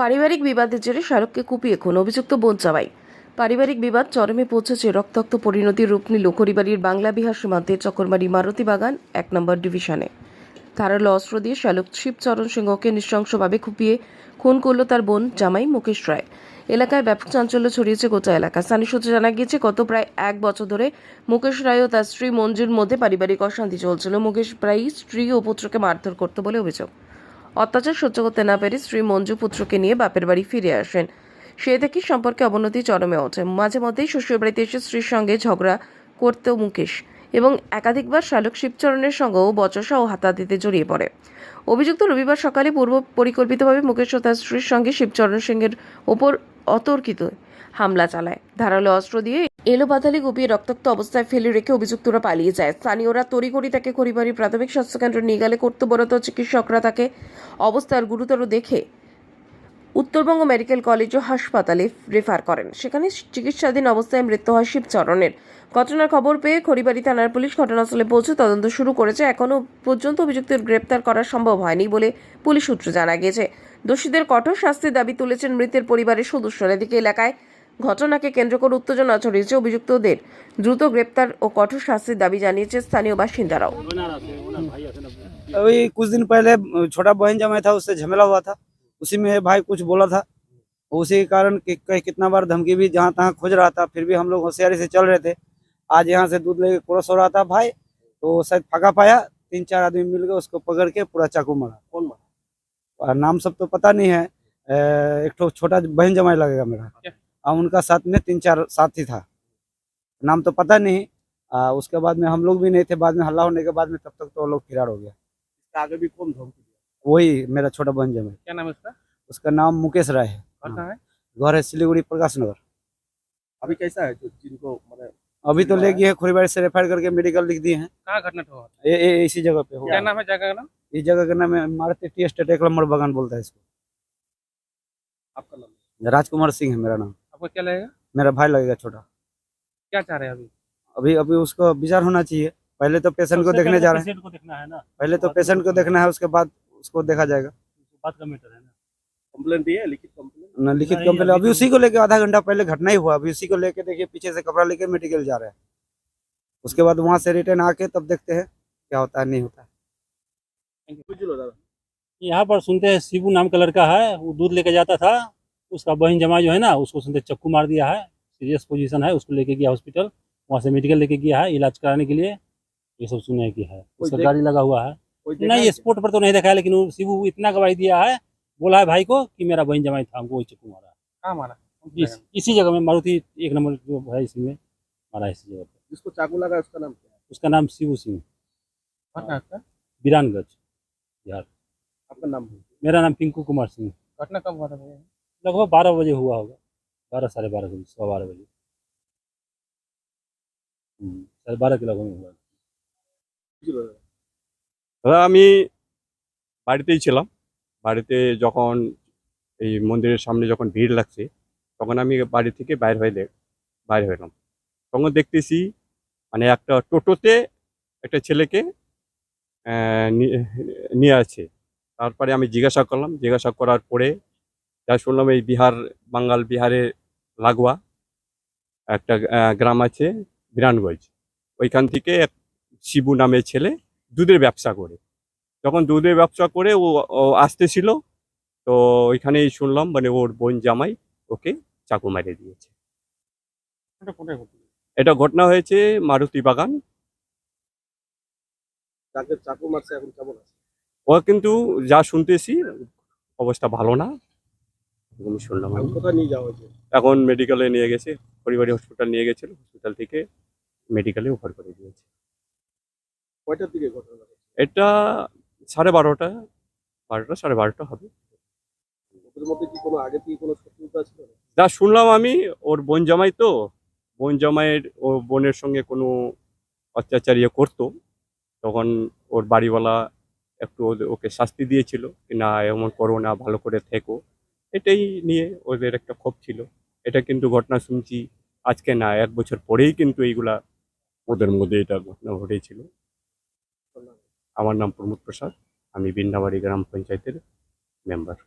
পারিবারিক বিবাদের জেরে শাহরুখকে কুপিয়ে খুন, অভিযুক্ত বোন চাবাই পারিবারিক বিবাদ চরমে পৌঁছেছে রক্তাক্ত পরিণতির রূপ নিল খড়িবাড়ির বাংলা বিহার সীমান্তে চকরবাড়ি মারুতি বাগান এক নম্বর ডিভিশনে। ধারালো অস্ত্র দিয়ে শালুক শিবচরণ সিংহকে নৃশংসভাবে কুপিয়ে খুন করল তার বোন জামাই মুকেশ রায়। এলাকায় ব্যাপক চাঞ্চল্য ছড়িয়েছে গোটা এলাকা। স্থানীয় সূত্রে জানা গিয়েছে, গত প্রায় এক বছর ধরে মুকেশ রায় ও তার স্ত্রী মঞ্জুর মধ্যে পারিবারিক অশান্তি চলছিল। মুকেশ প্রায়ই স্ত্রী ও পুত্রকে মারধর করত বলে অভিযোগ। অত্যাচার সহ্য করতে না পেরে স্ত্রী মঞ্জু পুত্রকে নিয়ে বাপের বাড়ি ফিরে আসেন। সে থেকে সম্পর্কে অবনতি চরমে ওঠে। মাঝে মধ্যেই শ্বশুর বাড়িতে এসে স্ত্রীর সঙ্গে ঝগড়া করতেও মুকেশ এবং একাধিকবার শালক শিবচরণের সঙ্গেও বচসা ও হাতাহাতিতে জড়িয়ে পড়ে। অভিযুক্ত রবিবার সকালে পূর্ব পরিকল্পিতভাবে মুকেশ ও তার স্ত্রীর সঙ্গে শিবচরণ সিংয়ের ওপর অতর্কিত। হামলা চালায়। ধারালো অস্ত্র দিয়ে এলো পাতালি গুপিয়ে রক্তাক্ত অবস্থায় ফেলে রেখে অভিযুক্তরা পালিয়ে যায়। স্থানীয়রা তড়িঘড়ি তাকে খড়িবাড়ি প্রাথমিক স্বাস্থ্যকেন্দ্রে নিয়ে গেলে কর্তব্যরত চিকিৎসকরা তাকে অবস্থার গুরুতর দেখে উত্তরবঙ্গ মেডিকেল কলেজ ও হাসপাতালে রেফার করেন। সেখানে চিকিৎসাধীন অবস্থায় মৃত্যু হয় শিবচরণের। ঘটনার খবর পেয়ে খড়িবাড়ি থানার পুলিশ ঘটনাস্থলে পৌঁছে তদন্ত শুরু করেছে। এখনও পর্যন্ত অভিযুক্তের গ্রেপ্তার করা সম্ভব হয়নি বলে পুলিশ সূত্র জানা গিয়েছে। দোষীদের কঠোর শাস্তির দাবি তুলেছেন মৃতের পরিবারের সদস্যরা এদিকে এলাকায় ঘটনাকে কেন্দ্র করে উত্তেজনা ছড়িয়েছে অভিযুক্তদের দ্রুত গ্রেপ্তার ও কঠোর শাস্তির দাবি জানিয়েছে স্থানীয় বাসিন্দারাও अभी कुछ दिन पहले छोटा बहन जमाई था उससे झमेला हुआ था उसी में भाई कुछ बोला था उसी के कारण कि, कहीं कितना बार धमकी भी जहाँ तहाँ खोज रहा था फिर भी हम लोग होशियारी से चल रहे थे आज यहाँ से दूध लेके क्रॉस हो रहा था भाई तो शायद फाका पाया तीन चार आदमी मिल गए उसको पकड़ के पूरा चाकू मारा कौन मारा और नाम सब तो पता नहीं है। एक ठो छोटा बहन जमाई लगेगा मेरा। और उनका साथ में तीन चार साथी था। नाम तो पता नहीं। आ, उसके बाद में हम लोग भी नहीं थे। बाद में हल्ला होने के बाद में तब तक तो वो लोग फिरार हो गया। आगे भी कौन धमकी वही मेरा छोटा बहन जमाई क्या नाम है इसका उसका नाम मुकेश राय है। घर है सिलीगुड़ी प्रकाश नगर। अभी कैसा है जो जिनको मैंने अभी तो ले गए हैं खुरीबाड़ी से रेफर करके मेडिकल लिख दिए हैं। कहाँ घटना हुआ? ये इसी जगह पे क्या नाम है जगह का नाम? इस जगह का नाम है मारुति टी एस्टेट एक नंबर बागान बोलता है इसको। आपका नाम? राजकुमार सिंह है मेरा नाम। आपका क्या लगेगा? मेरा भाई लगेगा छोटा। क्या चाह रहे हैं अभी? अभी अभी उसको विचार होना चाहिए। पहले तो पेशेंट को देखने जा रहे हैं। को देखना है ना। पहले तो पेशेंट को देखना है उसके बाद उसको देखा जाएगा। बात का मैटर है ना। कंप्लेन दी है लिखित कंप्लेन न लिखित कंप्लेन अभी तो- उसी को लेके आधा घंटा पहले घटना ही हुआ अभी उसी को लेके देखिए पीछे से कपड़ा लेके मेडिकल जा रहे हैं। उसके बाद वहाँ से रिटर्न आके तब देखते हैं क्या होता है नहीं होता है। यहाँ पर सुनते हैं शिबू नाम का लड़का है वो दूध लेके जाता था उसका बहन जमा जो है ना उसको सुनते चक्कू मार दिया है सीरियस पोजीशन है उसको लेके गया हॉस्पिटल वहाँ से मेडिकल लेके गया है इलाज कराने के लिए। ये सब सुने की है उसका गाड़ी लगा हुआ है। नहीं? स्पोर्ट पर तो नहीं देखा है लेकिन वो शिबू इतना गवाही दिया है बोला है भाई को कि मेरा बहन जमाई था हमको वही चक्कू मारा कहाँ मारा कौन सी इस, जगह में? इसी जगह में मारुति एक नंबर जो है इसी में मारा है इसी जगह पे जिसको चाकू लगा है, उसका नाम क्या है उसका नाम शिबू सिंह घटना है उसका बिरानगंज बिहार आपका नाम बोलिए। मेरा नाम पिंकू कुमार सिंह घटना कब हुआ था भैया लगभग बारह बजे हुआ होगा बारह साढ़े बारह के बीच सवा बारह बजे हम्म, साढ़े बारह के लगभग में हुआ বুঝলো দাদা দাদা আমি বাড়িতেই ছিলাম বাড়িতে যখন এই মন্দিরের সামনে যখন ভিড় লাগছে, তখন আমি বাড়ি থেকে বাইর হয়ে বাইর হলাম তখন দেখতেছি মানে একটা টোটোতে একটা ছেলেকে নিয়ে- আছে তারপরে আমি জিজ্ঞাসা করলাম, জিজ্ঞাসা করার পরে যা শুনলাম এই বিহার, বাঙ্গাল বিহারে লাগোয়া একটা গ্রাম আছে বিরানগঞ্জ। ওইখান থেকে শিবু নামের ছেলে দুধের ব্যবসা করে। যখন দুধের ব্যবসা করে ও আসতেছিল তো ওইখানেই শুনলাম মানে ওর বোন জামাই ওকে চাকু মারিয়ে দিয়েছে। এটা ঘটনা হয়েছে মারুতি বাগান। চাকু মারছে এখন কেমন আছে? ও কিন্তু যা শুনতেছি অবস্থা ভালো না। এরকমই শুনলাম কোথায় নিয়ে যাওয়া হয়েছে? এখন মেডিকেলে নিয়ে গেছে পরিবারী হসপিটাল নিয়ে গেছিল হসপিটাল থেকে মেডিকেলে ওভার করে দিয়েছে। কয়টার দিকে ঘটনা এটা সাড়ে বারোটা বারোটা সাড়ে বারোটা হবে? যা শুনলাম আমি ওর বোন জামাই তো বোন জামাইয়ের ও বোনের সঙ্গে কোনো অত্যাচার ইয়ে করতো। তখন ওর বাড়িওয়ালা একটু ওদের- ওকে শাস্তি দিয়েছিল না এমন করো না ভালো করে থেকো। এটাই নিয়ে ওদের একটা ক্ষোভ ছিল। এটা কিন্তু ঘটনা শুনছি আজকে না এক বছর পরেই কিন্তু এইগুলা ওদের মধ্যে এটা ঘটনা ঘটেছিল। আমার নাম প্রমোদ প্রসাদ আমি বিন্দাবাড়ি গ্রাম পঞ্চায়েতের মেম্বার।